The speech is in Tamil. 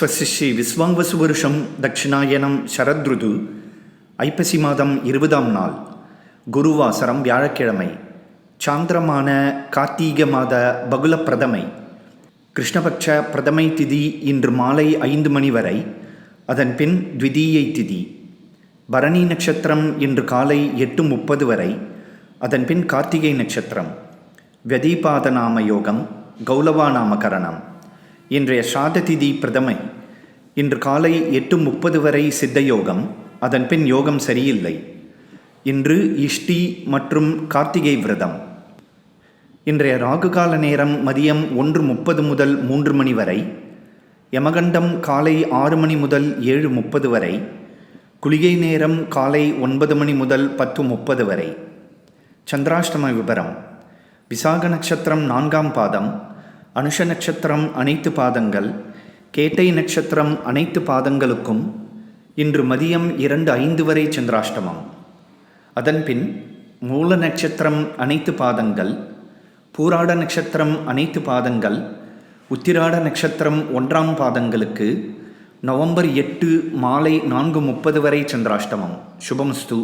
ஸ்வசிஷி ஸ்ரீ வருஷம் தட்சிணாயனம் சரத்ருது ஐப்பசி மாதம் இருபதாம் நாள் குருவாசரம் வியாழக்கிழமை சாந்திரமான கார்த்தீக மாத பகுல பிரதமை கிருஷ்ணபக்ஷ பிரதமை திதி இன்று மாலை ஐந்து மணி வரை அதன் பின் த்விதீயை திதி பரணி நட்சத்திரம் இன்று காலை எட்டு முப்பது வரை அதன் பின் கார்த்திகை நட்சத்திரம் வெதீபாத நாம யோகம் கௌலவா நாமகரணம் இன்றைய சாததிதி பிரதமை இன்று காலை எட்டு முப்பது வரை சித்த யோகம் அதன் பின் யோகம் சரியில்லை. இன்று இஷ்டி மற்றும் கார்த்திகை விரதம். இன்றைய ராகுகால நேரம் மதியம் ஒன்று முப்பது முதல் மூன்று மணி வரை யமகண்டம் காலை ஆறு மணி முதல் ஏழு முப்பது வரை குளிகை நேரம் காலை ஒன்பது மணி முதல் பத்து முப்பது வரை. சந்திராஷ்டம விபரம். விசாக நட்சத்திரம் நான்காம் பாதம். அனுஷ நட்சத்திரம் அனைத்து பாதங்கள் கேட்டை நட்சத்திரம் அனைத்து பாதங்களுக்கும் இன்று மதியம் இரண்டு ஐந்து வரை சந்திராஷ்டமம். அதன்பின் மூல நட்சத்திரம் அனைத்து பாதங்கள் பூராட நட்சத்திரம் அனைத்து பாதங்கள் உத்திராட நட்சத்திரம் ஒன்றாம் பாதங்களுக்கு நவம்பர் எட்டு மாலை நான்கு முப்பது வரை சந்திராஷ்டமம். சுபமஸ்து